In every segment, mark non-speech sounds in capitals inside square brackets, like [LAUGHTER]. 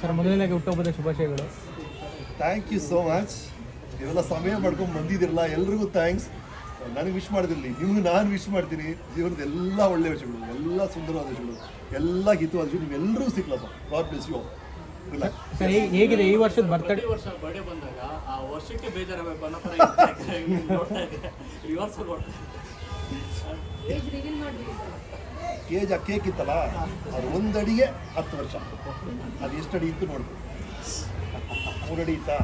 Sir ಮೊದಲನೇದಾಗಿ ಹುಟ್ಟುಹಬ್ಬದ ಶುಭಾಶಯಗಳು. ಥ್ಯಾಂಕ್ ಯು ಸೋ ಮಚ್ ಇವೆಲ್ಲ ಸಮಯ ಮಾಡ್ಕೊಂಡು ಬಂದಿದ್ದಿರಲ್ಲ ಎಲ್ರಿಗೂ ಥ್ಯಾಂಕ್ಸ್ ನನಗೆ ವಿಶ್ ಮಾಡಿದಿರಲಿ ನಿಮ್ಗೆ ನಾನು ವಿಶ್ ಮಾಡ್ತೀನಿ. ಜೀವನದ ಎಲ್ಲ ಒಳ್ಳೆಯ ವಿಷಯಗಳು ಎಲ್ಲ ಸುಂದರವಾದ ವಿಷಯಗಳು ಎಲ್ಲ ಹಿತವಾದ ವಿಷಯ ನಿಮ್ಗೆಲ್ಲರೂ ಸಿಕ್ಲಪ್ಪ ಗಾಡ್ ಬ್ಲೆಸ್ ಯು ಸರ್ ಹೇಗಿದೆ ಈ ವರ್ಷದ ಬರ್ತಡೇ ವರ್ಷ ಬರ್ಡೇ ಬಂದಾಗ ಆ ವರ್ಷಕ್ಕೆ ಬೇಜಾರಾಗಬೇಕು ಅನ್ನೋ ಥರ ನೋಡ್ತಾ ಇದ್ದೆ. ರಿವರ್ಸ್ ಕೊಡ್ತಾ ಏಜ್ ರಿವೀಲ್ ಮಾಡಿ ಏಜ್ ಆ ಕೇಕ್ ಇತ್ತಲ್ಲ ಅದು ಒಂದು ಅಡಿಗೆ ಹತ್ತು ವರ್ಷ. ಅದು ಎಷ್ಟು ಅಡಿ ಇತ್ತು ನೋಡಿ. ಮೂರು ಅಡಿ ಇತ್ತಾ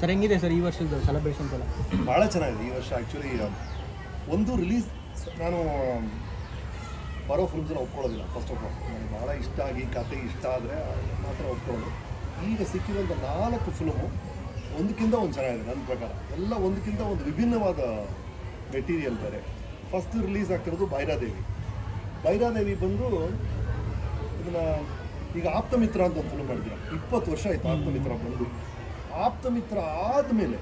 ಸರ್ ಹೆಂಗಿದೆ ಸರ್ ಈ ವರ್ಷದ ಸೆಲೆಬ್ರೇಷನ್ ಎಲ್ಲ? ಭಾಳ ಚೆನ್ನಾಗಿದೆ ಈ ವರ್ಷ ಆ್ಯಕ್ಚುಲಿ ಒಂದು ರಿಲೀಸ್ ನಾನು ಬರೋ ಫಿಲ್ಮ್ಸನ್ನ ಒಪ್ಕೊಳ್ಳೋದಿಲ್ಲ ಫಸ್ಟ್ ಆಫ್ ಆಲ್ ನನಗೆ ಭಾಳ ಇಷ್ಟ ಆಗಿ ಕತೆ ಇಷ್ಟ ಆದರೆ ಮಾತ್ರ ಒಪ್ಕೊಳ್ಳೋದು. ಈಗ ಸಿಕ್ಕಿರುವಂಥ ನಾಲ್ಕು ಫಿಲ್ಮು ಒಂದಕ್ಕಿಂತ ಒಂದು ಚೆನ್ನಾಗಿದೆ ನನ್ನ ಪ್ರಕಾರ. ಎಲ್ಲ ಒಂದಕ್ಕಿಂತ ಒಂದು ವಿಭಿನ್ನವಾದ ಮೆಟೀರಿಯಲ್ ಬೇರೆ. ಫಸ್ಟ್ ರಿಲೀಸ್ ಆಗ್ತಿರೋದು ಭೈರಾದೇವಿ. ಭೈರಾದೇವಿ ಬಂದು ಇದನ್ನ ಈಗ ಆಪ್ತಮಿತ್ರ ಅಂತ ಒಂದು ಫಿಲ್ಮ್ ಮಾಡಿದ್ದೀರ? ಇಪ್ಪತ್ತು ವರ್ಷ ಆಯ್ತು ಆಪ್ತಮಿತ್ರ ಬಂದು. ಆಪ್ತಮಿತ್ರ ಆದಮೇಲೆ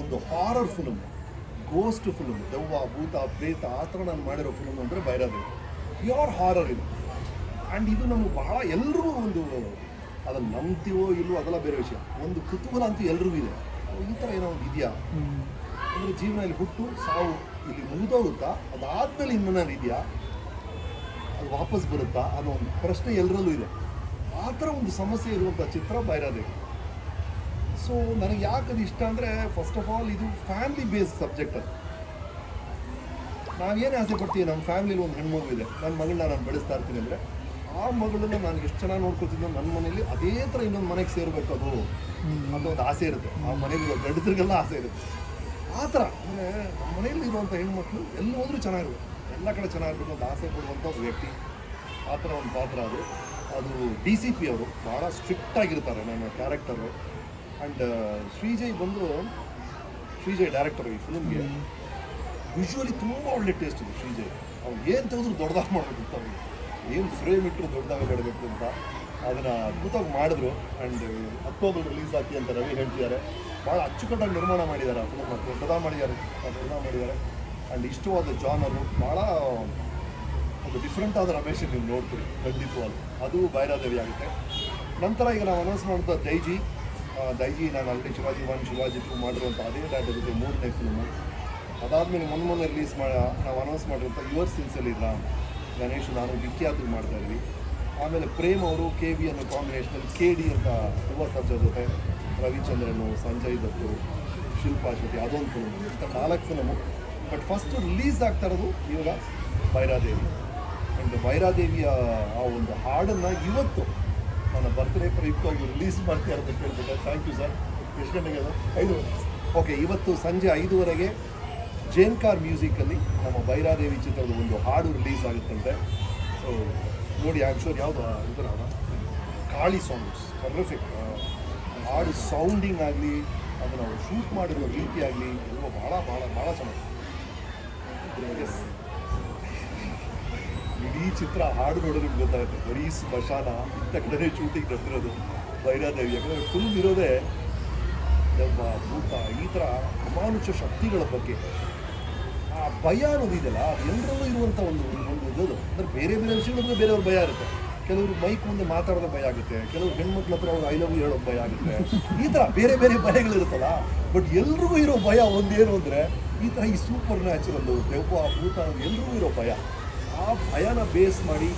ಒಂದು ಹಾರರ್ ಫಿಲ್ಮ್ ಗೋಸ್ಟ್ ಫಿಲ್ಮ್ ದೆವ್ವ, ಭೂತ, ಪ್ರೇತ ಆ ಥರ ನಾನು ಮಾಡಿರೋ ಫಿಲ್ಮ್ ಅಂದರೆ ಭೈರಾದೇವಿ. ಪ್ಯೂರ್ ಹಾರರ್ ಇದು. ಆ್ಯಂಡ್ ಇದು ನಮಗೆ ಬಹಳ ಎಲ್ಲರೂ ಒಂದು ಅದನ್ನು ನಂಬ್ತೀವೋ ಇಲ್ಲವೋ ಅದೆಲ್ಲ ಬೇರೆ ವಿಷಯ. ಒಂದು ಕುತೂಹಲ ಅಂತೂ ಎಲ್ರಿಗೂ ಇದೆ. ಈ ಥರ ಏನೋ ಒಂದು ಇದೆಯಾ? ಅಂದರೆ ಜೀವನದಲ್ಲಿ ಹುಟ್ಟು ಸಾವು ಇಲ್ಲಿ ಮುಗಿದೋಗುತ್ತಾ? ಅದಾದಮೇಲೆ ಇನ್ನೇನಾದ್ರು ಇದೆಯಾ? ಅದು ವಾಪಸ್ ಬರುತ್ತಾ? ಅನ್ನೋ ಒಂದು ಪ್ರಶ್ನೆ ಎಲ್ಲರಲ್ಲೂ ಇದೆ. ಆ ಥರ ಒಂದು ಸಮಸ್ಯೆ ಇರುವಂಥ ಚಿತ್ರ ಬೈರಾದೇವಿ. ಸೊ ನನಗೆ ಯಾಕೆ ಅದು ಇಷ್ಟ ಅಂದರೆ ಫಸ್ಟ್ ಆಫ್ ಆಲ್ ಇದು ಫ್ಯಾಮಿಲಿ ಬೇಸ್ಡ್ ಸಬ್ಜೆಕ್ಟ್ ಅದು. ನಾವೇನು ಆಸೆ ಪಡ್ತೀವಿ? ನಮ್ಮ ಫ್ಯಾಮಿಲಿಲಿ ಒಂದು ಹೆಣ್ಮಗು ಇದೆ. ನನ್ನ ಮಗಳನ್ನ ನಾನು ಬೆಳೆಸ್ತಾ ಇರ್ತೀನಿ ಅಂದರೆ ಆ ಮಗಳನ್ನ ನಾನು ಎಷ್ಟು ಚೆನ್ನಾಗಿ ನೋಡ್ಕೊಳ್ತಿದ್ದೋ ನನ್ನ ಮನೇಲಿ ಅದೇ ಥರ ಇನ್ನೊಂದು ಮನೆಗೆ ಸೇರಬೇಕು ಅದು. ಅಂತ ಒಂದು ಆಸೆ ಇರುತ್ತೆ. ಆ ಮನೆಗೆ ಗಂಡಸರಿಗೆಲ್ಲ ಆಸೆ ಇರುತ್ತೆ. ಆ ಥರ. ಅಂದರೆ ನಮ್ಮ ಮನೆಯಲ್ಲಿ ಇರುವಂಥ ಹೆಣ್ಮಕ್ಳು ಎಲ್ಲಿ ಹೋದರೂ ಚೆನ್ನಾಗಿರ್ಬೇಕು. ಎಲ್ಲ ಕಡೆ ಚೆನ್ನಾಗಿರ್ಬೇಕು ಅಂತ ಆಸೆ ಕೊಡುವಂಥ ಒಂದು ವ್ಯಕ್ತಿ. ಆ ಥರ ಒಂದು ಪಾತ್ರ ಅದು. ಅದು ಡಿ ಸಿ ಪಿ ಅವರು ಭಾಳ ಸ್ಟ್ರಿಕ್ಟ್ ಆಗಿರ್ತಾರೆ ನನ್ನ ಕ್ಯಾರೆಕ್ಟರು ಆ್ಯಂಡ್ ಶ್ರೀಜಯ್ ಬಂದು ಶ್ರೀಜಯ್ ಡೈರೆಕ್ಟರ್ ಈ ಫಿಲ್ಮ್ಗೆ ವಿಜುವಲಿ ತುಂಬ ಒಳ್ಳೆ ಟೇಸ್ಟ್ ಇದೆ ಶ್ರೀಜಯ್. ಅವ್ನು ಏನು ತೆಗೆದ್ರು ದೊಡ್ಡದಾಗಿ ಮಾಡಬೇಕು ಅಂತ ಅವ್ನಿಗೆ. ಏನು ಫ್ರೇಮ್ ಇಟ್ಟರು ದೊಡ್ಡದಾಗಿ ಮಾಡಬೇಕು ಅಂತ. ಅದನ್ನು ಅದ್ಭುತವಾಗಿ ಮಾಡಿದ್ರು. ಆ್ಯಂಡ್ ಅಕ್ಟೋಬರ್ ರಿಲೀಸ್ ಆಗ್ತಿ ಅಂತ ರವಿ ಹೇಳ್ತಿದ್ದಾರೆ. ಭಾಳ ಅಚ್ಚುಕಟ್ಟಾಗಿ ನಿರ್ಮಾಣ ಮಾಡಿದ್ದಾರೆ ಆ ಫಿಲ್ಮ್ ಪ್ರದಾ ಮಾಡಿದ್ದಾರೆ ನಿರ್ಮಾಣ ಮಾಡಿದ್ದಾರೆ. ಆ್ಯಂಡ್ ಇಷ್ಟವಾದ ಜಾನರು ಭಾಳ ಒಂದು ಡಿಫ್ರೆಂಟ್ ಆದ ರಮೇಶ್ ನೀವು ನೋಡ್ತೀರಿ, ಖಂಡಿತವಾಗ್ಲು. ಅದು ಬೈರಾದೇವಿ ಆಗುತ್ತೆ. ನಂತರ ಈಗ ನಾವು ಅನೌನ್ಸ್ ಮಾಡಿದ ದೈಜಿ. ದೈಜಿ, ನಾನು already Shivaji one, Shivaji two ಮಾಡಿರುವಂಥ ಅದೇ ಡಾಟರ್ ಮೂರನೇ ಫಿಲ್ಮು ಅದಾದಮೇಲೆ ಮೊನ್ನೆ ಮೊನ್ನೆ ರಿಲೀಸ್ ಮಾಡಿ, ನಾವು ಅನೌನ್ಸ್ ಮಾಡಿರುವಂಥ ಯುವರ್ ಸಿನ್ಸಲ್ಲಿ ರಾಮ್ ಗಣೇಶ್, ನಾನು ವಿಖ್ಯಾತ ಮಾಡ್ತಾ ಇದ್ವಿ. ಆಮೇಲೆ ಪ್ರೇಮ್ ಅವರು ಕೆ ವಿ ಅನ್ನೋ ಕಾಂಬಿನೇಷನಲ್ಲಿ ಕೆ ಡಿ ಅಂತ ಯುವ ಸರ್ಜರ್ ಜೊತೆ. ರವಿಚಂದ್ರನು, ಸಂಜಯ್ ದತ್ತು, ಶಿಲ್ಪಾ ಶೆಟ್ಟಿ, ಅದೊಂದು ಫಿಲ್ಮ್ ಇಂಥ ನಾಲ್ಕು ಫಿಲಮು ಬಟ್ ಫಸ್ಟ್ ರಿಲೀಸ್ ಆಗ್ತಾ ಇರೋದು ಇವಾಗ ಬೈರಾದೇವಿ. ಆ್ಯಂಡ್ ಬೈರಾದೇವಿಯ ಆ ಒಂದು ಹಾಡನ್ನು ಇವತ್ತು ನನ್ನ ಬರ್ತ್ಡೇ ಪ್ರಯುಕ್ತವಾಗಿ ರಿಲೀಸ್ ಮಾಡ್ತೀರ ಅಂತ ಕೇಳ್ಬೇಕು ಥ್ಯಾಂಕ್ ಯು ಸರ್ ಎಷ್ಟು ಗಂಟೆಗೆ ಐದು ಓಕೆ ಇವತ್ತು ಸಂಜೆ ಐದುವರೆಗೆ ಜೇನ್ಕಾರ್ ಮ್ಯೂಸಿಕಲ್ಲಿ ನಮ್ಮ ಭೈರಾದೇವಿ ಚಿತ್ರದ ಒಂದು ಹಾಡು ರಿಲೀಸ್ ಆಗುತ್ತಂತೆ ಸೊ ನೋಡಿ ಆ್ಯಕ್ಚುಲಿ ಯಾವುದು ಇದರ ಕಾಳಿ ಸಾಂಗ್ಸ್ ಪರ್ಫೆಕ್ಟ್ ಹಾಡು ಸೌಂಡಿಂಗ್ ಆಗಲಿ, ಅದನ್ನು ಅವರು ಶೂಟ್ ಮಾಡಿರೋ ರೀತಿ ಆಗಲಿ ಎಲ್ಲ ಭಾಳ ಭಾಳ ಭಾಳ ಚೆನ್ನಾಗಿ ಇಡೀ ಚಿತ್ರ ಹಾಡು ನಿಮ್ಗೆ ಗೊತ್ತಾಗುತ್ತೆ. ಬರೀ ಸ್ಮಶಾನ ಇಂಥ ಕಡೆ ಶೂಟಿಂಗ್ ನಡೆದಿರೋದು. ಭೈರಾದೇವಿ ಯಾಕಂದರೆ ಫುಲ್ ಇರೋದೇ ನಮ್ಮ ಭೂತ, ಈ ಥರ ಅಮಾನುಷ ಶಕ್ತಿಗಳ ಬಗ್ಗೆ. ಆ ಭಯ ಅನ್ನೋದಿದೆಯಲ್ಲ ಅದು ಎಲ್ಲರಲ್ಲೂ ಇರುವಂಥ ಒಂದು ಒಂದು ಇದು ಅಂದರೆ ಬೇರೆ ಬೇರೆ ವಿಷಯಗಳ ಬೇರೆಯವ್ರ ಭಯ ಇರುತ್ತೆ. ಕೆಲವರು ಮೈಕ್ ಮುಂದೆ ಮಾತಾಡೋದು ಭಯ ಆಗುತ್ತೆ. ಕೆಲವರು ಹೆಣ್ಮಕ್ಳ ಹತ್ರ ಅವ್ರು ಐ ಲವ್ ಯು ಭಯ ಆಗುತ್ತೆ. ಈ ಥರ ಬೇರೆ ಬೇರೆ ಭಯಗಳಿರುತ್ತಲ್ಲ ಬಟ್ ಎಲ್ರಿಗೂ ಇರೋ ಭಯ ಒಂದೇನು ಅಂದರೆ ಈ ಥರ ಈ ಸೂಪರ್ ನ್ಯಾಚುರಲ್ಲು ದೆವ್ವ, ಭೂತ ಎಲ್ರಿಗೂ ಇರೋ ಭಯ. ಆ ಭಯನ ಬೇಸ್ ಮಾಡಿ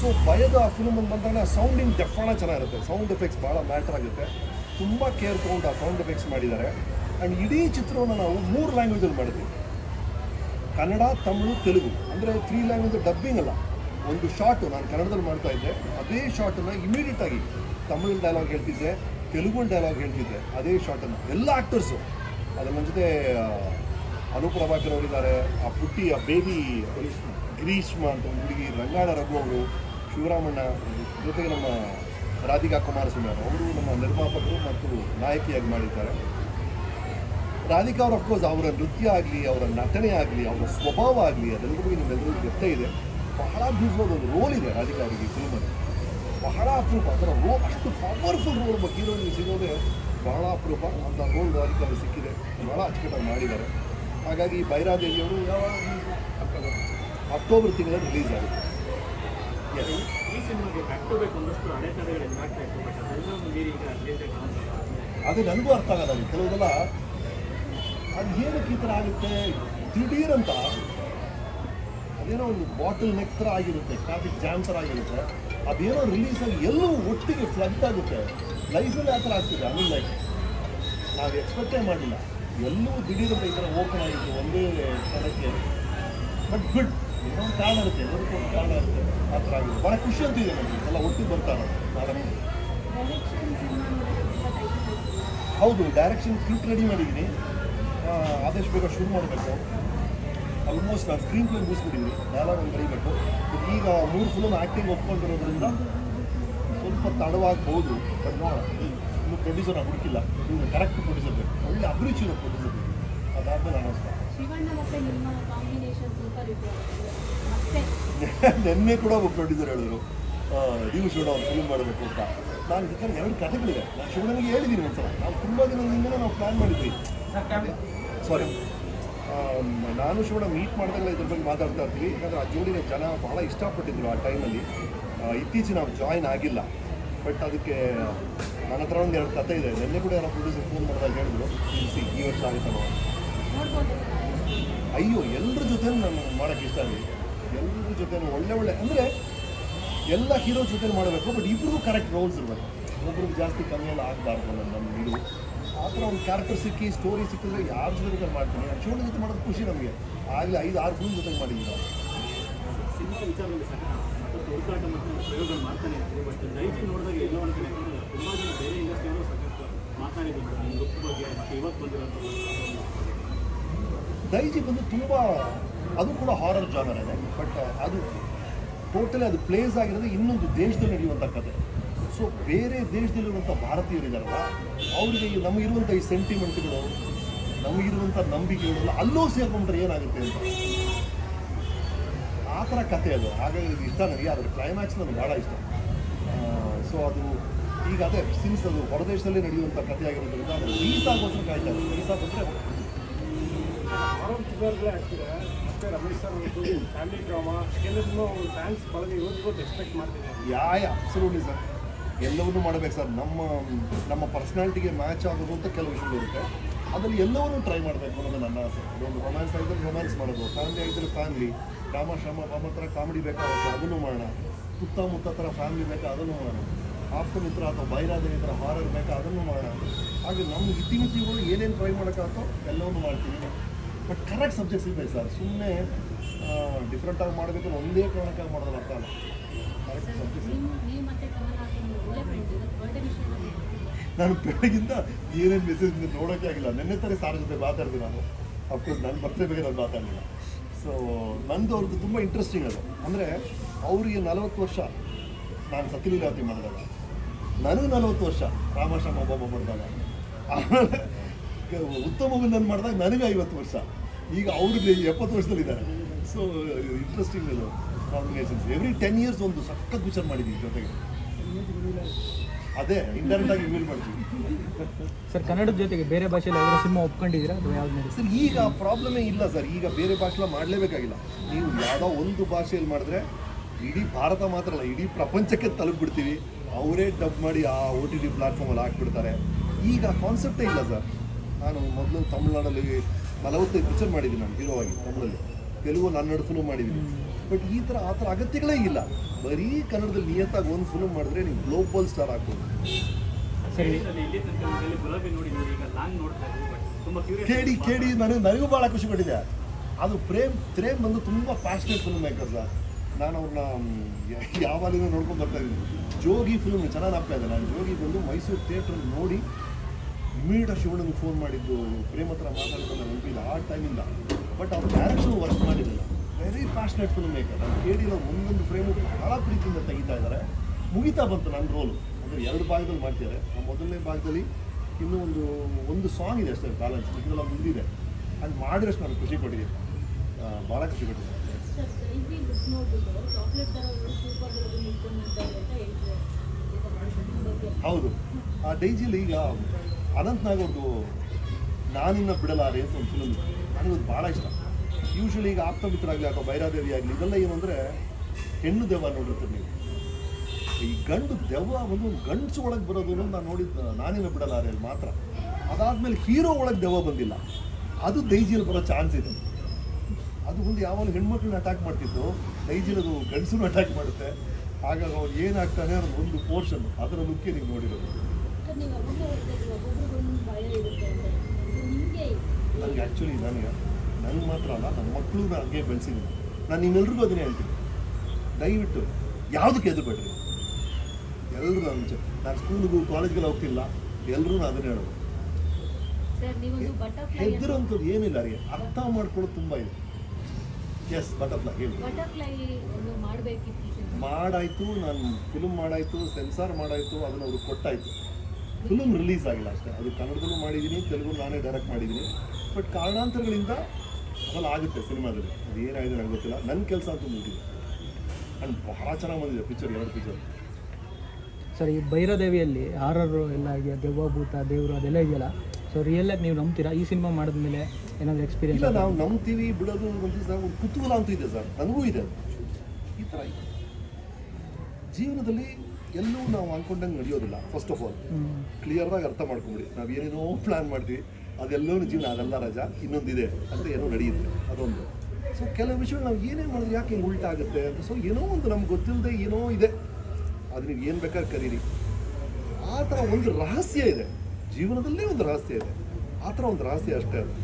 ಸೊ ಭಯದ ಆ ಫಿಲ್ಮ್ ಬಂದಾಗ ಸೌಂಡಿಂಗ್ ಡೆಫಾಣ ಚೆನ್ನಾಗಿರುತ್ತೆ. ಸೌಂಡ್ ಎಫೆಕ್ಟ್ಸ್ ಭಾಳ ಮ್ಯಾಟರ್ ಆಗುತ್ತೆ. ತುಂಬ ಕೇರ್ ತೊಗೊಂಡು ಆ ಸೌಂಡ್ ಎಫೆಕ್ಟ್ಸ್ ಮಾಡಿದ್ದಾರೆ. ಆ್ಯಂಡ್ ಇಡೀ ಚಿತ್ರವನ್ನು ನಾವು ಮೂರು ಲ್ಯಾಂಗ್ವೇಜಲ್ಲಿ ಮಾಡಿದ್ವಿ ಕನ್ನಡ, ತಮಿಳು, ತೆಲುಗು. ಅಂದರೆ ತ್ರೀ ಲ್ಯಾಂಗ್ವೇಜ್ ಡಬ್ಬಿಂಗ್ ಅಲ್ಲ. ಒಂದು ಶಾಟು ನಾನು ಕನ್ನಡದಲ್ಲಿ ಮಾಡ್ತಾ ಇದ್ದೆ, ಅದೇ ಶಾಟನ್ನು ಇಮಿಡಿಯೇಟ್ ಆಗಿ ತಮಿಳು ಡೈಲಾಗ್ ಹೇಳ್ತಿದ್ದೆ, ತೆಲುಗು ಡೈಲಾಗ್ ಹೇಳ್ತಿದ್ದೆ, ಅದೇ ಶಾಟನ್ನು ಎಲ್ಲ ಆ್ಯಕ್ಟರ್ಸು ಅದರ ನನ್ನ ಜೊತೆ ಅನು ಪ್ರಭಾಕರ್ ಅವರಿದ್ದಾರೆ, ಆ ಪುಟ್ಟಿ, ಆ ಬೇಬಿ ಗ್ರೀಷ್ಮ ಅಂತ ಒಂದು ಹುಡುಗಿ ರಂಗಾಣ ರಘು ಅವರು, ಶಿವರಾಮಣ್ಣ, ಜೊತೆಗೆ ನಮ್ಮ ರಾಧಿಕಾ ಕುಮಾರಸ್ವಾಮಿ ಅವರು. ಅವರು ನಮ್ಮ ನಿರ್ಮಾಪಕರು ಮತ್ತು ನಾಯಕಿಯಾಗಿ ಮಾಡಿದ್ದಾರೆ. ರಾಧಿಕಾ ಅವರು ಅಫ್ಕೋರ್ಸ್ ಅವರ ನೃತ್ಯ ಆಗಲಿ, ಅವರ ನಟನೆ ಆಗಲಿ, ಅವರ ಸ್ವಭಾವ ಆಗಲಿ ಅದೆಲ್ಲರಿಗೂ ನಿಮ್ಮೆಲ್ಲರಿಗೂ ಗೊತ್ತೇ ಇದೆ. ಬಹಳ ಬ್ಯೂಟಿಫುಲ್ ಒಂದು ರೋಲ್ ಇದೆ ರಾಧಿಕಾ ಅವರಿಗೆ ಈ ಫಿಲ್ಮಲ್ಲಿ ಬಹಳ ಅಪರೂಪ. ಅದರ ರೋಲ್ ಅಷ್ಟು ಪವರ್ಫುಲ್ ರೋಲ್ ಒಬ್ಬ ಸಿಗೋದೇ ಬಹಳ ಅಪರೂಪ. ಅಂತ ರೋಲ್ ರಾಧಿಕಾ ಅವ್ರಿಗೆ ಸಿಕ್ಕಿದೆ. ಬಹಳ ಅಚ್ಚುಕಟ್ಟಾಗಿ ಮಾಡಿದ್ದಾರೆ. ಹಾಗಾಗಿ ಬೈರಾದೇವಿಯವರು ಯಾವಾಗ ಅಕ್ಟೋಬರ್ ತಿಂಗಳಲ್ಲಿ ರಿಲೀಸ್ ಆಗುತ್ತೆ. ಅದು ಈ ಸಿನಿಮಾಗೆ ಒಂದಷ್ಟು ನನಗೂ ಅರ್ಥ ಆಗಲ್ಲ. ಕೆಲವುದೆಲ್ಲ ಅದು ಏನಕ್ಕೆ ಈ ಥರ ಆಗುತ್ತೆ? ದಿಢೀರಂತ ಅದೇನೋ ಒಂದು ಬಾಟಲ್ ನೆಕ್ ಥರ ಆಗಿರುತ್ತೆ ಟ್ರಾಫಿಕ್ ಜಾಮ್ ಥರ ಆಗಿರುತ್ತೆ. ಅದೇನೋ ರಿಲೀಸ್ ಆಗಿ ಎಲ್ಲೂ ಒಟ್ಟಿಗೆ ಫ್ಲಡ್ ಆಗುತ್ತೆ. ಲೈಫಲ್ಲಿ ಆ ಥರ ಆಗ್ತಿದೆ ಐ ಲೈಕ್ ನಾವು ಎಕ್ಸ್ಪೆಕ್ಟೇ ಮಾಡಿಲ್ಲ. ಎಲ್ಲೂ ದಿಢೀರಂತ ಈ ಥರ ಓಪನ್ ಆಗಿತ್ತು ಒಂದೇ ಸ್ಥಳಕ್ಕೆ. ಬಟ್ ಗುಡ್ ಏನೋ ಕಾರಣ ಇರುತ್ತೆ ಎಲ್ಲರಿಗೂ ಒಂದು ಕಾರಣ ಇರುತ್ತೆ. ಆ ಥರ ಆಗಿದೆ. ಭಾಳ ಖುಷಿ ಅಂತಿದೆ ನನಗೆ ಎಲ್ಲ ಒಟ್ಟಿಗೆ ಬರ್ತಾರೆ. ಟೈಮ್ ಹೌದು ಡೈರೆಕ್ಷನ್ ಸ್ಕ್ರಿಪ್ಟ್ ರೆಡಿ ಮಾಡಿದ್ದೀನಿ. ಆದಷ್ಟು ಬೇಗ ಶುರು ಮಾಡಬೇಕು. ಆಲ್ಮೋಸ್ಟ್ ನಾನು ಸ್ಕ್ರೀನ್ ಪ್ಲೇ ಮುಗಿಸ್ಬಿಟ್ಟಿದ್ವಿ ಡೈಲಾಗ್ ಒಂದು ಬರೀಬೇಕು. ಬಟ್ ಈಗ ಮೂರು ಫಿಲಮ್ ಆ್ಯಕ್ಟಿಂಗ್ ಒಪ್ಕೊಂಡಿರೋದ್ರಿಂದ ಸ್ವಲ್ಪ ತಡವಾಗ್ಬೋದು. ಬಟ್ ನೋಡೋಣ. ಇನ್ನು ಪ್ರೊಡ್ಯೂಸರ್ ಹುಡುಕಿಲ್ಲ. ಇನ್ನು ಕರೆಕ್ಟ್ ಪ್ರೊಡ್ಯೂಸರ್ ಬೇಕು. ಒಳ್ಳೆ ಅಭಿರುಚಿ ಇರೋ ಪ್ರೊಡ್ಯೂಸರ್ ಬೇಕು. ಅದಾದ್ಮೇಲೆ ಅನ್ನಿಸ್ತಾ ಶಿವಣ್ಣ ಮತ್ತೆ ನಿಮ್ಮ ಕಾಂಬಿನೇಷನ್ ಸೂಪರ್ ಇತ್ತು ಮತ್ತೆ? [LAUGHS] ನಿನ್ನೆ ಕೂಡ ಒಬ್ಬ ಪ್ರೊಡ್ಯೂಸರ್ ಹೇಳಿದ್ರು ಆ, ನೀವು ಶಿವಣ್ಣ ಒಂದು ಫಿಲ್ಮ್ ಮಾಡಬೇಕು ಅಂತ. ನಾನು ಯಾಕಂದ್ರೆ ಎರಡು ಕಥೆಗಳಿದೆ ನಾನು ಶಿವಣ್ಣನಿಗೆ ಹೇಳಿದ್ದೀನಿ ಒಂದ್ಸಲ. ನಾವು ತುಂಬ ದಿನದಿಂದಲೇ ನಾವು ಪ್ಲ್ಯಾನ್ ಮಾಡಿದ್ವಿ. ಸಾರಿ ನಾನು ಶಿವಣ ಮೀಟ್ ಮಾಡಿದಾಗಲೇ ಇದ್ರ ಬಗ್ಗೆ ಮಾತಾಡ್ತಾ ಇರ್ತೀವಿ. ಯಾಕಂದರೆ ಆ ಜೋಡಿನ ಜನ ಬಹಳ ಇಷ್ಟಪಟ್ಟಿದ್ರು ಆ ಟೈಮಲ್ಲಿ ಇತ್ತೀಚೆಗೆ ನಾವು ಜಾಯಿನ್ ಆಗಿಲ್ಲ. ಬಟ್ ಅದಕ್ಕೆ ನನ್ನ ಹತ್ರ ಒಂದು ಎರಡು ಕತೆ ಇದೆ. ನಿನ್ನೆ ಕೂಡ ಯಾರೋ ಪ್ರೊಡ್ಯೂಸರ್ ಫೋನ್ ಮಾಡಿದಾಗ ಹೇಳಿದ್ರು. ಸಿ, ಈ ವರ್ಷ ಆಗುತ್ತೆ ನಾವು ಅಯ್ಯೋ ಎಲ್ಲರ ಜೊತೆ ನಾನು ಮಾಡೋಕ್ಕೆ ಇಷ್ಟ ಆಗಿದೆ ಎಲ್ಲರ ಜೊತೆ ಒಳ್ಳೆ ಒಳ್ಳೆ ಅಂದರೆ ಎಲ್ಲ ಹೀರೋ ಜೊತೆ ಮಾಡಬೇಕು ಬಟ್ ಇಬ್ಬರಿಗೂ ಕರೆಕ್ಟ್ ರೋಲ್ಸ್ ಇರಬೇಕು. ಒಬ್ರಿಗೆ ಜಾಸ್ತಿ ಕಮ್ಮಿ ಎಲ್ಲ ಆಗಬಾರ್ದು ನನ್ನ ಇದು. ಆ ಥರ ಒಂದು ಕ್ಯಾರೆಕ್ಟರ್ ಸಿಕ್ಕಿ ಸ್ಟೋರಿ ಸಿಕ್ಕಿದ್ರೆ ಯಾರ ಜೊತೆ ಬೇಕಾದ್ರೆ ಮಾಡ್ತೀನಿ. ಶಿವಣ್ಣ ಜೊತೆ ಮಾಡೋದು ಖುಷಿ ನಮಗೆ. ಆಗಲೇ ಐದು ಆರು ಫಿಲ್ಮ್ ಜೊತೆ ಮಾಡಿದ್ದೀವಿ ನಾವು. ಸಿನಿಮಾ ವಿಚಾರದಲ್ಲಿ ಸಹ ಹುಡುಕಾಟ ಮತ್ತು ಪ್ರಯೋಗಗಳು ಮಾಡ್ತಾನೆ ಇರ್ತೀವಿ ಬಟ್ ದಯಚಿ ನೋಡಿದಾಗ ಎಲ್ಲೋ ಒಂದು ಕಡೆ ತುಂಬ ಜನ ಬೇರೆ ಇಂಡಸ್ಟ್ರಿಯವರು ಸಾಕಷ್ಟು ಮೇಡಮ್ ಲುಕ್ ಬಗ್ಗೆ ಮತ್ತು ಇವತ್ತು ಬಂದಿರೋಂಥ ದೈಜಿ ಬಂದು ತುಂಬ ಅದು ಕೂಡ ಹಾರರ್ ಜಾನರ್ ಇದೆ ಬಟ್ ಅದು ಟೋಟಲಿ ಅದು ಪ್ಲೇಸ್ ಆಗಿರೋದು ಇನ್ನೊಂದು ದೇಶದಲ್ಲಿ ನಡೆಯುವಂಥ ಕತೆ. ಸೊ ಬೇರೆ ದೇಶದಲ್ಲಿರುವಂಥ ಭಾರತೀಯರಿದಾರಲ್ಲ ಅವರಿಗೆ ಈ ನಮಗಿರುವಂಥ ಈ ಸೆಂಟಿಮೆಂಟ್ಗಳು ನಮಗಿರುವಂಥ ನಂಬಿಕೆಗಳೆಲ್ಲ ಅಲ್ಲೂ ಸೇರ್ಕೊಂಡ್ರೆ ಏನಾಗುತ್ತೆ ಅಂತ? ಆ ಥರ ಕತೆ ಅದು. ಹಾಗಾಗಿ ಇದು ಇಷ್ಟ ನನಗೆ ಅದರ ಕ್ಲೈಮ್ಯಾಕ್ಸ್ ನನಗೆ ಭಾಳ ಇಷ್ಟ. ಸೊ ಅದು ಈಗ ಅದೇ ಸಿನ್ಸ್ ಅದು ಹೊರದೇಶದಲ್ಲಿ ನಡೆಯುವಂಥ ಕಥೆ ಆಗಿರೋದ್ರಿಂದ ಅದು ವೀಸಾಗೋಸ್ಕರ ಕಾಯ್ತಾ ಇದೆ ವೀಸಾ ಬಂದರೆ ಯಾ ಅಬ್ಸಲ್ಯೂಟ್ಲಿ ಸರ್ ಎಲ್ಲವನ್ನೂ ಮಾಡಬೇಕು ಸರ್. ನಮ್ಮ ನಮ್ಮ ಪರ್ಸ್ನಾಲಿಟಿಗೆ ಮ್ಯಾಚ್ ಆಗೋದು ಅಂತ ಕೆಲವು ವಿಷಯಗಳಿರುತ್ತೆ ಅದರಲ್ಲಿ ಎಲ್ಲವನ್ನೂ ಟ್ರೈ ಮಾಡಬೇಕು ಅನ್ನೋದು ನನ್ನ ಆಸೆ. ಅದೊಂದು ರೊಮ್ಯಾನ್ಸ್ ಆಗಿದ್ರೆ ರೊಮ್ಯಾನ್ಸ್ ಮಾಡೋದು ಫ್ಯಾಮಿಲಿ ಆಗಿದ್ರೆ ಫ್ಯಾಮಿಲಿ ಡ್ರಾಮಾ ಶ್ರಮ ಕಾಮ ಥರ ಕಾಮಿಡಿ ಬೇಕಾಗುತ್ತೆ ಅದನ್ನು ಮಾಡೋಣ. ಸುತ್ತಮುತ್ತ ಥರ ಫ್ಯಾಮಿಲಿ ಬೇಕಾ? ಅದನ್ನು ಮಾಡೋಣ. ಆಪ್ತ ಮಿತ್ರ ಅಥವಾ ಬೈರಾದೇವಿ ಥರ ಹಾರರ್ ಬೇಕಾ? ಅದನ್ನು ಮಾಡೋಣ. ಹಾಗೆ ನಮ್ಮ ಇತಿಮಿತಿಗಳು ಏನೇನು ಟ್ರೈ ಮಾಡೋಕ್ಕಾಗತ್ತೋ ಎಲ್ಲವನ್ನು ಮಾಡ್ತೀವಿ. ಬಟ್ ಕರೆಕ್ಟ್ ಸಬ್ಜೆಕ್ಟ್ ಸಿಗ್ಬೇಕು ಸರ್? ಸುಮ್ಮನೆ ಡಿಫ್ರೆಂಟಾಗಿ ಮಾಡಬೇಕು ಒಂದೇ ಕಾರಣಕ್ಕಾಗಿ ಮಾಡೋದು ಅರ್ಥ ಅಲ್ಲ. ಕರೆಕ್ಟ್ ಸಬ್ಜೆಕ್ಟ್ ನಿಮ್ಮ ನೀವು ಮತ್ತೆ ಕಮಲ್ ಹಾಸನ್ ಒಳ್ಳೆ ಫ್ರೆಂಡ್ ಬರ್ಡೇ ವಿಷಯದಲ್ಲಿ ನಾನು ಬೆಳಗಿಂದ ಏನೇನು ಮೆಸೇಜ್ ನೋಡೋಕೆ ಆಗಿಲ್ಲ. ನೆನ್ನೆ ತರ ಸಾರ್ ಜೊತೆ ಮಾತಾಡಿದೆ ನಾನು. ಅಫ್ಕೋರ್ಸ್ ನನ್ನ ಬರ್ತ್ಡೇ ಬಗ್ಗೆ ನಾನು ಮಾತಾಡಲಿಲ್ಲ. ಸೊ ನಂದು ಅವ್ರದ್ದು ತುಂಬ ಇಂಟ್ರೆಸ್ಟಿಂಗ್ ಅದು. ಅಂದರೆ, ಅವರಿಗೆ ನಲವತ್ತು ವರ್ಷ ನಾನು ಸತಿಲೀಲಾವತಿ ಮಾಡಿದಾಗ. ನನಗೆ ನಲವತ್ತು ವರ್ಷ ರಾಮಶ್ರಮ ಬಾಬಾ ಮಾಡಿದಾಗ. ಆಮೇಲೆ ಉತ್ತಮ ನಾನು ಮಾಡಿದಾಗ ನನಗೆ ಐವತ್ತು ವರ್ಷ. ಈಗ ಅವ್ರಿಗೆ ಎಪ್ಪತ್ತು ವರ್ಷದಲ್ಲಿದ್ದಾರೆ ಸೊ ಇಂಟ್ರೆಸ್ಟಿಂಗ್ ಅದು. ಕಾಂಬಿನೇಷನ್ಸ್ ಎವ್ರಿ ಟೆನ್ ಇಯರ್ಸ್ ಒಂದು ಸಖತ್ ವಿಚಾರ ಮಾಡಿದ್ದೀನಿ ಜೊತೆಗೆ. ಅದೇ ಇಂಟರ್ನೆಟ್ ಆಗಿ ಇಮೇಲ್ ಮಾಡ್ತೀವಿ. ಸರ್ ಕನ್ನಡದ ಜೊತೆಗೆ ಬೇರೆ ಭಾಷೆಯಲ್ಲಿ ಯಾವ್ದಾದ್ರು ಸಿನಿಮಾ ಒಪ್ಕೊಂಡಿದ್ದೀರಾ? ಅಥವಾ ಯಾವ್ದು ನೋಡಿ ಸರ್ ಈಗ ಪ್ರಾಬ್ಲಮೇ ಇಲ್ಲ ಸರ್. ಈಗ ಬೇರೆ ಭಾಷೆಲ್ಲ ಮಾಡಲೇಬೇಕಾಗಿಲ್ಲ. ನೀವು ಯಾವುದೋ ಒಂದು ಭಾಷೆಯಲ್ಲಿ ಮಾಡಿದ್ರೆ ಇಡೀ ಭಾರತ ಮಾತ್ರ ಅಲ್ಲ ಇಡೀ ಪ್ರಪಂಚಕ್ಕೆ ತಲುಪಿಬಿಡ್ತೀವಿ. ಅವರೇ ಡಬ್ ಮಾಡಿ ಆ ಓ ಟಿ ಟಿ ಪ್ಲಾಟ್ಫಾರ್ಮಲ್ಲಿ ಹಾಕ್ಬಿಡ್ತಾರೆ. ಈಗ ಕಾನ್ಸೆಪ್ಟೇ ಇಲ್ಲ ಸರ್. ನಾನು ಮೊದಲು ತಮಿಳ್ನಾಡಲ್ಲಿ ನಲವತ್ತೈದು ಪಿಕ್ಚರ್ ಮಾಡಿದ್ದೀನಿ ನಾನು ಹೀರೋ ಆಗಿ ತಮಿಳಲ್ಲಿ. ತೆಲುಗು ನನ್ನಡಸಲು ಮಾಡಿದ್ದೀನಿ. ಬಟ್ ಈ ಥರ ಆ ಥರ ಅಗತ್ಯಗಳೇ ಇಲ್ಲ. ಬರೀ ಕನ್ನಡದಲ್ಲಿ ನಿಯತ್ತಾಗಿ ಒಂದು ಫಿಲ್ಮ್ ಮಾಡಿದ್ರೆ ನೀವು ಗ್ಲೋಬಲ್ ಸ್ಟಾರ್ ಆಗ್ಬೋದು. ಕೇಳಿ ಕೇಳಿ ನನಗೆ ನನಗೂ ಭಾಳ ಖುಷಿ ಪಟ್ಟಿದೆ ಅದು ಪ್ರೇಮ್ ಪ್ರೇಮ್ ಬಂದು ತುಂಬ ಫ್ಯಾಷನೇಟ್ ಫಿಲ್ಮ್ ಮೇಕರ್ ಸರ್ ನಾನು ಅವ್ರನ್ನ ಯಾವಾಗಲಿಂದ ನೋಡ್ಕೊಂಡು ಬರ್ತಾ ಇದ್ದೀನಿ. ಜೋಗಿ ಫಿಲ್ಮ್ ಚೆನ್ನಾಗಿ ಆಗ್ತಾ ಇದೆ. ನಾನು ಜೋಗಿ ಬಂದು ಮೈಸೂರು ಥಿಯೇಟರ್ ನೋಡಿ ಇಮಿಡಿಯೇಟ್ ಶಿವಣ್ಣನಿಗೆ ಫೋನ್ ಮಾಡಿದ್ದು ಪ್ರೇಮ್ ಹತ್ರ ಮಾತಾಡ್ಕೊಂಡು ನೆನಪಿಲ್ಲ ಆ ಟೈಮಿಂದ ಬಟ್ ಅವ್ರ ಡೈರೆಕ್ಷನ್ ವರ್ಕ್ ಮಾಡಿರಲಿಲ್ಲ ವೆರಿ ಪ್ಯಾಷನೇಟ್ ಫಿಲ್ಮ್ ಮೇಕರ್ ನಾನು ಕೇಳಿರೋ ಒಂದೊಂದು ಫ್ರೇಮು ಭಾಳ ಪ್ರೀತಿಯಿಂದ ತೆಗಿತಾ ಇದ್ದಾರೆ. ಮುಗಿತಾ ಬಂತು ನನ್ನ ರೋಲು ಅಂದರೆ ಎರಡು ಭಾಗದಲ್ಲಿ ಮಾಡ್ತಿದ್ದಾರೆ. ಆ ಮೊದಲನೇ ಭಾಗದಲ್ಲಿ ಇನ್ನೂ ಒಂದು ಒಂದು ಸಾಂಗ್ ಇದೆ ಅಷ್ಟೇ ಬ್ಯಾಲೆನ್ಸ್ ಇದೆಲ್ಲ ಮುಂದಿದೆ ಅದು ಮಾಡಿದಷ್ಟು ನಾನು ಖುಷಿ ಕೊಟ್ಟಿದೆ ಭಾಳ ಖುಷಿ ಕೊಟ್ಟಿದೆ ಹೌದು. ಆ ಡೈಜಿಲಿ ಈಗ ಅನಂತ್ ನಾಗ್ ಅವ್ರದ್ದು ನಾನಿನ್ನ ಬಿಡಲಾರೆ ಅಂತ ಒಂದು ಫಿಲ್ಮ್ ನನಗದು ಭಾಳ ಇಷ್ಟ. ಯೂಶ್ವಲಿ ಈಗ ಆಪ್ತಮಿತ್ರಾಗಲಿ ಅಥವಾ ಬೈರಾದೇವಿ ಆಗಲಿ ಇದೆಲ್ಲ ಏನು ಅಂದರೆ ಹೆಣ್ಣು ದೆವ್ವ ನೋಡಿರ್ತೀರಿ ನೀವು. ಈ ಗಂಡು ದೆವ್ವ ಒಂದು ಗಂಡ್ಸು ಒಳಗೆ ಬರೋದು ನಾನು ನೋಡಿದ್ದು ನಾನೇನು ಬಿಡಲ್ಲ ಅಲ್ಲಿ ಮಾತ್ರ. ಅದಾದ್ಮೇಲೆ ಹೀರೋ ಒಳಗೆ ದೆವ್ವ ಬಂದಿಲ್ಲ. ಅದು ದೈಜಿಯಲ್ಲಿ ಬರೋ ಚಾನ್ಸ್ ಇದೆ. ಅದು ಒಂದು ಯಾವಾಗ ಹೆಣ್ಮಕ್ಳನ್ನ ಅಟ್ಯಾಕ್ ಮಾಡ್ತಿತ್ತು. ದೈಜಿಲದು ಗಂಡಸನ್ನು ಅಟ್ಯಾಕ್ ಮಾಡುತ್ತೆ. ಹಾಗಾಗಿ ಅವ್ರು ಏನಾಗ್ತಾನೆ ಅನ್ನೋದು ಒಂದು ಪೋರ್ಷನ್ ಅದರ ಮುಖ್ಯ ನೀವು ನೋಡಿರೋದು. ನನಗೆ ಆ್ಯಕ್ಚುಲಿ ನನಗೆ ನನಗೆ ಮಾತ್ರ ಅಲ್ಲ ನನ್ನ ಮಕ್ಕಳು ನಾನು ಹಂಗೆ ಬೆಳೆಸಿದ್ದೀನಿ. ನಾನು ನಿಮ್ಮೆಲ್ರಿಗೂ ಅದನ್ನೇ ಹೇಳ್ತೀನಿ. ದಯವಿಟ್ಟು ಯಾವುದಕ್ಕೆ ಎದುರುಬೇಡ್ರಿ? ಎಲ್ಲರೂ ನಾನು ನಾನು ಸ್ಕೂಲ್ಗೂ ಕಾಲೇಜ್ಗೆಲ್ಲ ಹೋಗ್ತಿಲ್ಲ ಎಲ್ಲರೂ ಅದನ್ನೇ ಹೇಳೋದು. ಹೆದರಂಥದ್ದು ಏನಿಲ್ಲ ರೀ ಅರ್ಥ ಮಾಡ್ಕೊಳ್ಳೋದು ತುಂಬ ಇದೆ. ಎಸ್ ಬಟರ್ಫ್ಲೈ ಹೇಳಿ. ಮಾಡಾಯ್ತು ನಾನು ಫಿಲ್ಮ್ ಮಾಡಾಯ್ತು ಸೆನ್ಸಾರ್ ಮಾಡಾಯ್ತು ಅದನ್ನು ಅವ್ರಿಗೆ ಕೊಟ್ಟಾಯ್ತು. ಫಿಲ್ಮ್ ರಿಲೀಸ್ ಆಗಿಲ್ಲ ಅಷ್ಟೇ. ಅದು ಕನ್ನಡದಲ್ಲೂ ಮಾಡಿದ್ದೀನಿ ತೆಲುಗು ನಾನೇ ಡೈರೆಕ್ಟ್ ಮಾಡಿದ್ದೀನಿ. ಬಟ್ ಕಾರಣಾಂತರಗಳಿಂದ ಅದೆಲ್ಲ ಆಗುತ್ತೆ ಸಿನಿಮಾದಲ್ಲಿ. ಅದು ಏನಾಗಿದೆ ನನಗೆ ಗೊತ್ತಿಲ್ಲ. ನನ್ನ ಕೆಲಸ ಅಂತೂ ಮುಗಿದಿದೆ. ಆ್ಯಂಡ್ ಬಹಳ ಚೆನ್ನಾಗಿ ಬಂದಿದೆ ಪಿಕ್ಚರ್ ಎರಡು ಪಿಕ್ಚರ್ ಸರ್ ಈ ಭೈರದೇವಿಯಲ್ಲಿ ಹಾರರು ಎಲ್ಲ ಇದೆಯಾ? ದೆವ್ವ ಭೂತ ದೇವರು ಅದೆಲ್ಲ ಇದೆಯಲ್ಲ? ಸೊ ರಿಯಲ್ ಆಗಿ ನೀವು ನಂಬ್ತೀರಾ? ಈ ಸಿನಿಮಾ ಮಾಡಿದ್ಮೇಲೆ ಏನಾದರೂ ಎಕ್ಸ್ಪೀರಿಯನ್ಸ್ ಇಲ್ಲ ನಾವು ನಂಬ್ತೀವಿ ಬಿಡೋದು ಒಂದು ಸರ್ ಒಂದು ಕುತೂಹಲ ಅಂತೂ ಇದೆ ಸರ್. ನನಗೂ ಇದೆ ಈ ಥರ ಇದೆ. ಜೀವನದಲ್ಲಿ ಎಲ್ಲೂ ನಾವು ಅಂದ್ಕೊಂಡಂಗೆ ನಡೆಯೋದಿಲ್ಲ ಫಸ್ಟ್ ಆಫ್ ಆಲ್ ಕ್ಲಿಯರ್ದಾಗಿ ಅರ್ಥ ಮಾಡ್ಕೊಂಬಿಡಿ. ನಾವು ಏನೇನೋ ಪ್ಲ್ಯಾನ್ ಮಾಡ್ತೀವಿ. ಅದೆಲ್ಲವೂ ಜೀವನ, ಅದೆಲ್ಲ ರಜಾ, ಇನ್ನೊಂದಿದೆ ಅಂತ ಏನೋ ನಡೆಯುತ್ತೆ, ಅದೊಂದು. ಸೊ ಕೆಲವು ವಿಷಯಗಳು ನಾವು ಏನೇ ಮಾಡಿದ್ರೆ ಯಾಕೆ ಹಿಂಗೆ ಉಲ್ಟಾಗುತ್ತೆ ಅಂತ ಸೊ ಏನೋ ಒಂದು ನಮ್ಗೆ ಗೊತ್ತಿಲ್ಲದೆ ಏನೋ ಇದೆ. ಅದು ನೀವು ಏನು ಬೇಕಾದ್ರೆ ಕರೀರಿ. ಆ ಥರ ಒಂದು ರಹಸ್ಯ ಇದೆ. ಜೀವನದಲ್ಲೇ ಒಂದು ರಹಸ್ಯ ಇದೆ. ಆ ಥರ ಒಂದು ರಹಸ್ಯ ಅಷ್ಟೇ ಅದು.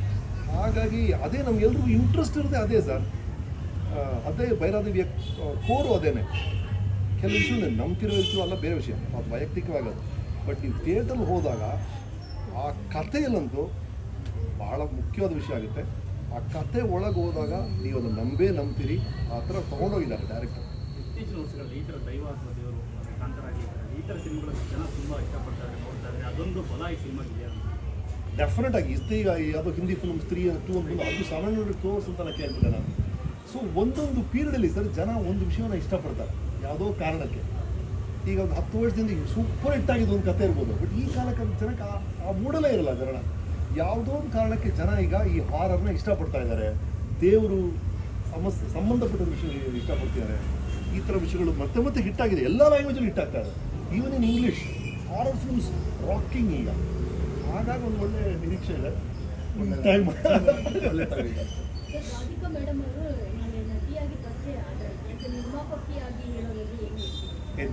ಹಾಗಾಗಿ ಅದೇ ನಮ್ಗೆಲ್ರಿಗೂ ಇಂಟ್ರೆಸ್ಟ್ ಇರುತ್ತೆ ಅದೇ ಸರ್. ಅದೇ ಭೈರಾದೇವಿಯ ಕೋರು ಅದೇನೆ. ಕೆಲವು ವಿಷಯ ನಂಬ್ತಿರೋ ವಿಷಯ ಅಲ್ಲ, ಬೇರೆ ವಿಷಯ. ಅದು ವೈಯಕ್ತಿಕವಾಗದು ಬಟ್ ನೀವು ಥಿಯೇಟ್ರಲ್ಲಿ ಹೋದಾಗ ಆ ಕಥೆಯಲ್ಲಂತೂ ಬಹಳ ಮುಖ್ಯವಾದ ವಿಷಯ ಆಗುತ್ತೆ. ಆ ಕತೆ ಒಳಗೆ ಹೋದಾಗ ನೀವು ಅದನ್ನು ನಂಬೇ ನಂಬ್ತೀರಿ. ಆ ಥರ ತೊಗೊಂಡೋಗಿದ್ದಾರೆ ಡೈರೆಕ್ಟರ್ ಇತ್ತೀಚಿನ ವರ್ಷಗಳಲ್ಲಿ ಈ ಥರ ದೈವ ಅಥವಾ ದೇವರು ಈ ಥರ ಸಿನಿಮಾಗಳನ್ನು ಜನ ತುಂಬ ಇಷ್ಟಪಡ್ತಾರೆ ನೋಡ್ತಾರೆ. ಅದೊಂದು ಬಲ ಈ ಸಿನಿಮಾಗಿದೆಯಾ ಡೆಫಿನೆಟ್ ಆಗಿ ಇಷ್ಟು ಈಗ ಯಾವುದೋ ಹಿಂದಿ ಫಿಲ್ಮ್ ಸ್ತ್ರೀ ಟೂ ಅಂತ ಬಂದು ಅದು ಸೆವೆನ್ ಹಂಡ್ರೆಡ್ ಕ್ರೋರ್ಸ್ ಅಂತ ಕೇಳ್ಬಿಟ್ಟೆ ನಾನು. ಸೊ ಒಂದೊಂದು ಪೀರಿಯಡಲ್ಲಿ ಸರ್ ಜನ ಒಂದು ವಿಷಯವನ್ನು ಇಷ್ಟಪಡ್ತಾರೆ ಯಾವುದೋ ಕಾರಣಕ್ಕೆ. ಈಗ ಒಂದು ಹತ್ತು ವರ್ಷದಿಂದ ಸೂಪರ್ ಹಿಟ್ ಆಗಿದ್ದು ಒಂದು ಕತೆ ಇರ್ಬೋದು. ಬಟ್ ಈ ಕಾಲಕ್ಕೆ ಜನಕ್ಕೆ ಆ- ಆ ಮೂಡಲೇ ಇರಲ್ಲ ಜನ. ಯಾವುದೋ ಒಂದು ಕಾರಣಕ್ಕೆ ಜನ ಈಗ ಈ ಹಾರರ್ನ ಇಷ್ಟಪಡ್ತಾ ಇದ್ದಾರೆ. ದೇವರು ಸಮಸ್ಯೆ ಸಂಬಂಧಪಟ್ಟ ವಿಷಯ ಇಷ್ಟಪಡ್ತಿದ್ದಾರೆ. ಈ ಥರ ವಿಷಯಗಳು ಮತ್ತೆ ಮತ್ತೆ ಹಿಟ್ ಆಗಿದೆ. ಎಲ್ಲ ಲ್ಯಾಂಗ್ವೇಜಲ್ಲಿ ಹಿಟ್ ಆಗ್ತಾ ಇದೆ. Even in English horror films rocking ಈಗ. ಹಾಗಾಗಿ ಒಂದು ಒಳ್ಳೆ ನಿರೀಕ್ಷೆ ಇದೆ.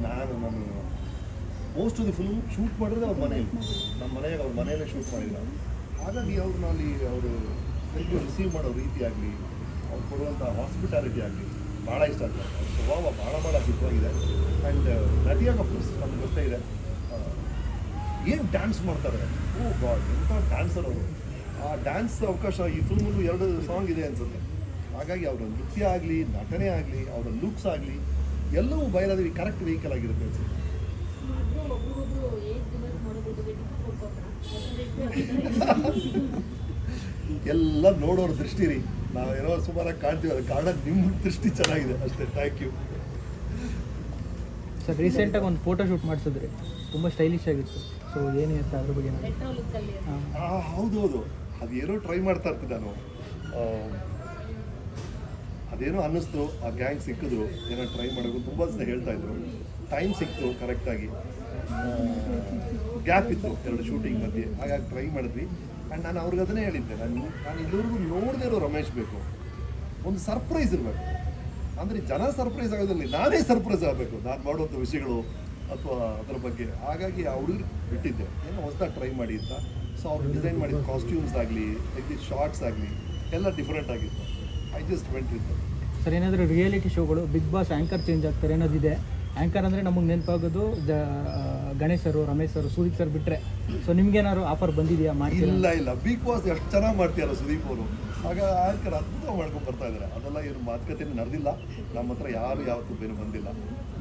ನಾನು ನಾನು most of the film shoot ಮಾಡಿದ್ರೆ ಅವ್ರ ಮನೆಯಲ್ಲಿ. ನಮ್ಮ ಮನೆಯಾಗ ಅವ್ರ ಮನೆಯಲ್ಲೇ ಶೂಟ್ ಮಾಡಿಲ್ಲ ಹಾಗಾಗಿ ಅವ್ರನ್ನ ಅಲ್ಲಿ ಅವರು ಹೇಗೆ ರಿಸೀವ್ ಮಾಡೋ ರೀತಿ ಆಗಲಿ ಅವ್ರು ಕೊಡುವಂಥ ಹಾಸ್ಪಿಟಾಲಿಟಿ ಆಗಲಿ ಭಾಳ ಇಷ್ಟ ಆಗ್ತದೆ. ಅವ್ರ ಸ್ವಭಾವ ಭಾಳ ಭಾಳ ಅದ್ಭುತವಾಗಿದೆ. ಆ್ಯಂಡ್ ನಟಿಯಾಗ ಅಫ್ಕೋರ್ಸ್ ನಮ್ಗೆ ಗೊತ್ತೇ ಇದೆ. ಏನು ಡ್ಯಾನ್ಸ್ ಮಾಡ್ತಾರೆ? ಓ ಗಾಡ್ ಎಂಥ ಡ್ಯಾನ್ಸರ್ ಅವರು. ಆ ಡ್ಯಾನ್ಸ್ ಅವಕಾಶ ಈ ಫಿಲ್ಮಲ್ಲೂ ಎರಡು ಸಾಂಗ್ ಇದೆ ಅನ್ಸುತ್ತೆ. ಹಾಗಾಗಿ ಅವರ ನೃತ್ಯ ಆಗಲಿ, ನಟನೆ ಆಗಲಿ, ಅವರ ಲುಕ್ಸ್ ಆಗಲಿ, ಎಲ್ಲವೂ ಬಯಲಾದೇವಿ ಕರೆಕ್ಟ್ ವೆಹಿಕಲ್ ಆಗಿರುತ್ತೆ ಅನ್ಸುತ್ತೆ. ಎಲ್ಲ ನೋಡೋರ ದೃಷ್ಟಿ ರೀ. ನಾವೇನೋ ಸುಮಾರಾಗಿ ಕಾಣ್ತೀವಿ ಅದು ಕಾರಣ ನಿಮ್ಮ ದೃಷ್ಟಿ ಚೆನ್ನಾಗಿದೆ ಅಷ್ಟೇ. ಥ್ಯಾಂಕ್ ಯು ಸರ್ ರೀಸೆಂಟಾಗಿ ಒಂದು ಫೋಟೋ ಶೂಟ್ ಮಾಡಿಸಿದ್ರಿ. ತುಂಬ ಸ್ಟೈಲಿಶ್ ಆಗಿತ್ತು. ಸೊ ಏನು ಅದ್ರ ಬಗ್ಗೆ ಏನಾದ್ರು? ರೆಟ್ರೋ ಲುಕ್ಕಲ್ಲಿ ಹಾ. ಆ ಹೌದೌದು ಅದೇನೋ ಟ್ರೈ ಮಾಡ್ತಾ ಇರ್ತಿದ್ದೆ ನಾನು. ಅದೇನೋ ಅನ್ನಿಸ್ತು ಆ ಗ್ಯಾಂಗ್ ಸಿಕ್ಕಿದ್ರು ಏನೋ ಟ್ರೈ ಮಾಡೋದು ತುಂಬ ಜನ ಹೇಳ್ತಾ ಇದ್ರು. ಟೈಮ್ ಸಿಕ್ತು ಕರೆಕ್ಟಾಗಿ ಗ್ಯಾಪ್ ಇತ್ತು ಎರಡು ಶೂಟಿಂಗ್ ಮಧ್ಯೆ. ಹಾಗಾಗಿ ಟ್ರೈ ಮಾಡಿದ್ವಿ. ಆ್ಯಂಡ್ ನಾನು ಅವ್ರಿಗೆ ಅದನ್ನೇ ಹೇಳಿದ್ದೆ. ನಾನು ನಾನು ಇಲ್ಲಿವರೆಗೂ ನೋಡದೇ ಇರೋ ರಮೇಶ್ ಬೇಕು. ಒಂದು ಸರ್ಪ್ರೈಸ್ ಇರಬೇಕು. ಅಂದರೆ ಜನ ಸರ್ಪ್ರೈಸ್ ಆಗೋದ್ರಲ್ಲಿ ನಾನೇ ಸರ್ಪ್ರೈಸ್ ಆಗಬೇಕು. ನಾನು ಮಾಡುವಂಥ ವಿಷಯಗಳು ಅಥವಾ ಅದರ ಬಗ್ಗೆ. ಹಾಗಾಗಿ ಆ ಬಿಟ್ಟಿದ್ದೆ. ಏನೋ ಹೊಸದಾಗಿ ಟ್ರೈ ಮಾಡಿ ಅಂತ. ಸೊ ಅವ್ರು ಡಿಸೈನ್ ಮಾಡಿದ ಕಾಸ್ಟ್ಯೂಮ್ಸ್ ಆಗಲಿ, ತೆಗೆದಿದ್ದ ಶಾರ್ಟ್ಸ್ ಆಗಲಿ, ಎಲ್ಲ ಡಿಫ್ರೆಂಟ್ ಆಗಿತ್ತು. I just went with sir, ಏನಾದರೂ ರಿಯಾಲಿಟಿ ಶೋಗಳು ಬಿಗ್ ಬಾಸ್ ಆ್ಯಂಕರ್ ಚೇಂಜ್ ಆಗ್ತಾರೆ ಅನ್ನೋದಿದೆ. ಆ್ಯಂಕರ್ ಅಂದರೆ ನಮಗೆ ನೆನಪಾಗೋದು the Ganesh sir, Ramesh Sudeep sir ಬಿಟ್ಟರೆ ಸೊ ನಿಮ್ಗೇನಾದ್ರು ಆಫರ್ ಬಂದಿದೆಯಾ ಮಾಡಿ ಇಲ್ಲ ಇಲ್ಲ. ಬಿಗ್ ಬಾಸ್ ಎಷ್ಟು ಚೆನ್ನಾಗಿ ಮಾಡ್ತೀಯಲ್ಲ ಸುದೀಪ್ ಅವರು. ಆಗ ಆ್ಯಂಕರ್ ಅದ್ಭುತ ಮಾಡ್ಕೊಂಡು ಬರ್ತಾ ಇದ್ದಾರೆ ಅದೆಲ್ಲ ಏನು ಮಾತುಕತೆ ನಡೆದಿಲ್ಲ. ನಮ್ಮ ಹತ್ರ ಯಾರು ಯಾವತ್ತೂ ಬೇರೆ ಬಂದಿಲ್ಲ.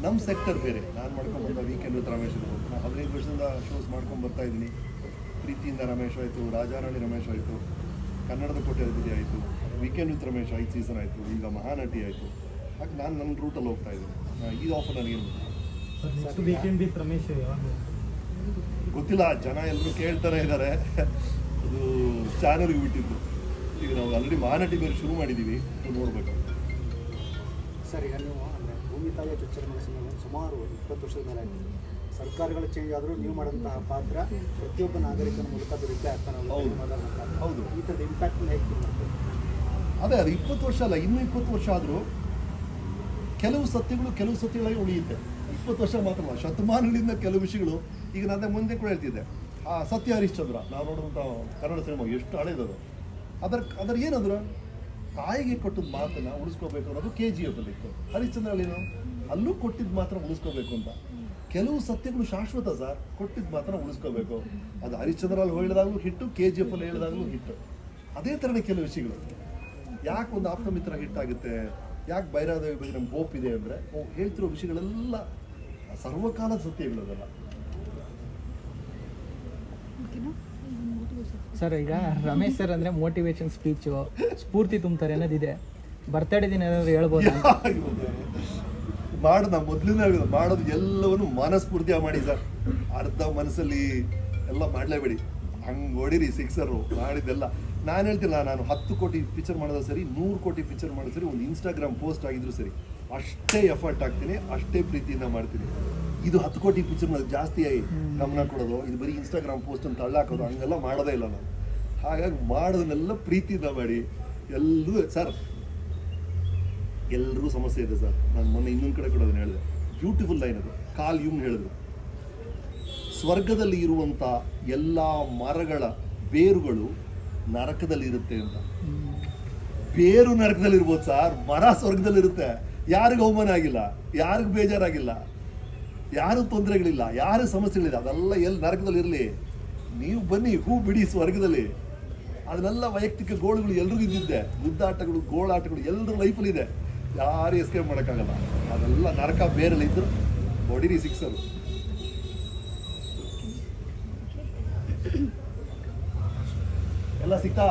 ನಮ್ಮ ಸೆಕ್ಟರ್ ಬೇರೆ. ನಾನು ಮಾಡ್ಕೊಂಡು ಬಂದ ವೀಕೆಂಡ್ ವಿತ್ ರಮೇಶ್ ನಾನು ಹದಿನೈದು ವರ್ಷದಿಂದ ಶೋಸ್ ಮಾಡ್ಕೊಂಡು ಬರ್ತಾ ಇದ್ದೀನಿ. ಪ್ರೀತಿಯಿಂದ ರಮೇಶ್ ಆಯಿತು, ರಾಜಾರಾಣಿ ರಮೇಶ್ ಆಯಿತು, ಕನ್ನಡದ ಕೋಟೆ ಅತಿಥಿ ಆಯಿತು ವೀಕೆಂಡ್ ವಿತ್ ರಮೇಶ್, ಐದು ಸೀಸನ್ ಆಯಿತು. ಈಗ ಮಹಾನಟಿ ಆಯಿತು. ಹಾಗೆ ನಾನು ನನ್ನ ರೂಟಲ್ಲಿ ಹೋಗ್ತಾ ಇದ್ದೀನಿ. ಈ ಆಫರ್ ನನಗೇನು ವೀಕೆಂಡ್ ವಿತ್ ರಮೇಶ್ ಗೊತ್ತಿಲ್ಲ ಜನ ಎಲ್ಲರೂ ಕೇಳ್ತಾರೆ ಇದ್ದಾರೆ ಅದು ಚಾನಲ್ಗೆ ಬಿಟ್ಟಿದ್ದು. ಈಗ ನಾವು ಆಲ್ರೆಡಿ ಮಹಾನಟಿ ಬೇರೆ ಶುರು ಮಾಡಿದ್ದೀವಿ ಅದು ನೋಡ್ಬೇಕು. ಸರ್ ಈಗ ನೀವು ಅಂದರೆ ಭೂಮಿ ತಾಯಿಯ ಚುಚ್ಚರ ಮನಸ್ಸಿನ ಸುಮಾರು ಇಪ್ಪತ್ತು ವರ್ಷದ ಮೇಲೆ ಸರ್ಕಾರಗಳು ಚೇಂಜ್ ಆದರೂ ನೀವು ಮಾಡಿದಂತಹ ಪಾತ್ರ ಪ್ರತಿಯೊಬ್ಬ ನಾಗರಿಕನ ಮೂಲಕ ಅದು ರಿಪ್ಲೈ ಆಗ್ತಾನೆ ಹೌದು. ಹೌದು. ಈ ಥರದ ಇಂಪ್ಯಾಕ್ಟ್ ಹೇಗೆ ಅದೇ ಅದು ಇಪ್ಪತ್ತು ವರ್ಷ ಅಲ್ಲ ಇನ್ನೂ ಇಪ್ಪತ್ತು ವರ್ಷ ಆದರೂ ಕೆಲವು ಸತ್ಯಗಳು ಕೆಲವು ಸತ್ಯಗಳಾಗಿ ಉಳಿಯುತ್ತೆ. ಇಪ್ಪತ್ತು ವರ್ಷ ಮಾತ್ರ ಶತಮಾನಗಳಿಂದ ಕೆಲವು ವಿಷಯಗಳು ಈಗ ನಾನು ಮುಂದೆ ಕೂಡ ಹೇಳ್ತಿದ್ದೆ. ಆ ಸತ್ಯ ಹರಿಶ್ಚಂದ್ರ, ನಾವು ನೋಡುವಂಥ ಕನ್ನಡ ಸಿನಿಮಾ ಎಷ್ಟು ಹಳೇದದು. ಅದರ ಅದರ ಏನಂದ್ರೆ, ತಾಯಿಗೆ ಕೊಟ್ಟದ ಮಾತನ್ನ ಉಳಿಸ್ಕೋಬೇಕು ಅನ್ನೋದು ಕೆ ಜಿ ಎಫ್ ಅಲ್ಲಿ ಇತ್ತು. ಹರಿಶ್ಚಂದ್ರ ಅಲ್ಲೂ ಕೊಟ್ಟಿದ್ದು ಮಾತ್ರ ಉಳಿಸ್ಕೋಬೇಕು ಅಂತ. ಕೆಲವು ಸತ್ಯಗಳು ಶಾಶ್ವತ ಸರ್ ಕೊಟ್ಟಿದ್ದು ಮಾತ್ರ ಉಳಿಸ್ಕೋಬೇಕು. ಅದು ಹರಿಶ್ಚಂದ್ರಲ್ಲಿ ಹೇಳಿದಾಗಲೂ ಹಿಟ್ಟು ಕೆ ಜಿ ಎಫ್ ಅಲ್ಲಿ ಹೇಳಿದಾಗಲೂ ಹಿಟ್ಟು. ಅದೇ ಥರನೇ ಕೆಲವು ವಿಷಯಗಳು. ಯಾಕೆ ಒಂದು ಆಪ್ತ ಮಿತ್ರ ಹಿಟ್ ಆಗುತ್ತೆ? ಯಾಕೆ ಭೈರಾದೇವಿ ಬಗ್ಗೆ ನಮ್ಗೆ ಹೋಪ್ ಇದೆ ಅಂದರೆ ಹೇಳ್ತಿರೋ ವಿಷಯಗಳೆಲ್ಲ ಸರ್ವಕಾಲದ ಸತ್ಯಗಳು ಅದೆಲ್ಲ ಸರ್ ಈಗ ರಮೇಶ್ ಸರ್ ಅಂದ್ರೆ ಮೋಟಿವೇಶನ್ ಸ್ಪೀಚು ಸ್ಫೂರ್ತಿ ತುಂಬ್ತಾರೆ ಅನ್ನೋದಿದೆ. ಬರ್ತಡೇ ದಿನ ಏನಾದ್ರು ಹೇಳ್ಬೋದು? ಮಾಡೋದು ನಾವು ಮೊದಲಿನ ಮಾಡೋದು ಎಲ್ಲವನ್ನು ಮನಸ್ಫೂರ್ತಿ ಮಾಡಿ ಸರ್. ಅರ್ಧ ಮನಸ್ಸಲ್ಲಿ ಎಲ್ಲ ಮಾಡಲೇಬೇಡಿ. ಹಂಗೆ ಹೊಡಿರಿ ಸಿಕ್ಸರು ಮಾಡಿದ್ದೆಲ್ಲ. ನಾನು ಹೇಳ್ತಿಲ್ಲ, ನಾನು ಹತ್ತು ಕೋಟಿ ಪಿಕ್ಚರ್ ಮಾಡೋದು ಸರಿ, ನೂರು ಕೋಟಿ ಪಿಕ್ಚರ್ ಮಾಡೋದು ಸರಿ, ಒಂದು ಇನ್ಸ್ಟಾಗ್ರಾಮ್ ಪೋಸ್ಟ್ ಆಗಿದ್ರು ಸರಿ, ಅಷ್ಟೇ ಎಫರ್ಟ್ ಹಾಕ್ತೀನಿ, ಅಷ್ಟೇ ಪ್ರೀತಿಯಿಂದ ಮಾಡ್ತೀನಿ. ಇದು ಹತ್ತು ಕೋಟಿ ಪಿಕ್ಚರ್ ಮಾಡೋದು ಜಾಸ್ತಿ ಗಮನ ಕೊಡೋದು, ಇದು ಬರೀ ಇನ್ಸ್ಟಾಗ್ರಾಮ್ ಪೋಸ್ಟ್ ಅಂತ ತಳ್ಳಾಕೋದು, ಹಂಗೆಲ್ಲ ಮಾಡೋದೇ ಇಲ್ಲ ನಾನು. ಹಾಗಾಗಿ ಮಾಡೋದನ್ನೆಲ್ಲ ಪ್ರೀತಿಯಿಂದ ಮಾಡಿ ಎಲ್ಲರೂ ಸರ್ ಎಲ್ಲರೂ ಸಮಸ್ಯೆ ಇದೆ ಸರ್ ನಾನು ಮೊನ್ನೆ ಇನ್ನೊಂದು ಕಡೆ ಕೂಡ ಅದನ್ನು ಹೇಳಿದೆ. ಬ್ಯೂಟಿಫುಲ್ ಲೈನ್ ಅದು. ಕಾಲ್ ಯುಂಗ್ ಹೇಳಿದ್ರು. ಸ್ವರ್ಗದಲ್ಲಿ ಇರುವಂಥ ಎಲ್ಲ ಮರಗಳ ಬೇರುಗಳು ನರಕದಲ್ಲಿ ಇರುತ್ತೆ ಅಂತ. ಬೇರು ನರಕದಲ್ಲಿ ಇರ್ಬೋದು ಸರ್, ಮರ ಸ್ವರ್ಗದಲ್ಲಿ ಇರುತ್ತೆ ಯಾರಿಗೂ ಅವಮಾನ ಆಗಿಲ್ಲ, ಯಾರಿಗೂ ಬೇಜಾರಾಗಿಲ್ಲ, ಯಾರು ತೊಂದರೆಗಳಿಲ್ಲ, ಯಾರು ಸಮಸ್ಯೆಗಳಿಲ್ಲ, ಅದೆಲ್ಲ ಎಲ್ಲಿ ನರಕದಲ್ಲಿ ಇರಲಿ ನೀವು ಬನ್ನಿ, ಹೂ ಬಿಡಿ ಸ್ವರ್ಗದಲ್ಲಿ. ಅದನ್ನೆಲ್ಲ ವೈಯಕ್ತಿಕ ಗೋಳುಗಳು ಎಲ್ರಿಗೂ ಇದ್ದಿದ್ದೆ. ಗುದ್ದಾಟಗಳು, ಗೋಳಾಟಗಳು ಎಲ್ಲರ ಲೈಫಲ್ಲಿದೆ ಯಾರು ಎಸ್ಕೇಪ್ ಮಾಡೋಕ್ಕಾಗಲ್ಲ. ಅದೆಲ್ಲ ನರಕ ಬೇರೆಲ್ಲ ಇದ್ದರು ಹೊಡಿರಿ ಸಿಕ್ಸರು ಎಲ್ಲ ಸಿಗ್ತಾ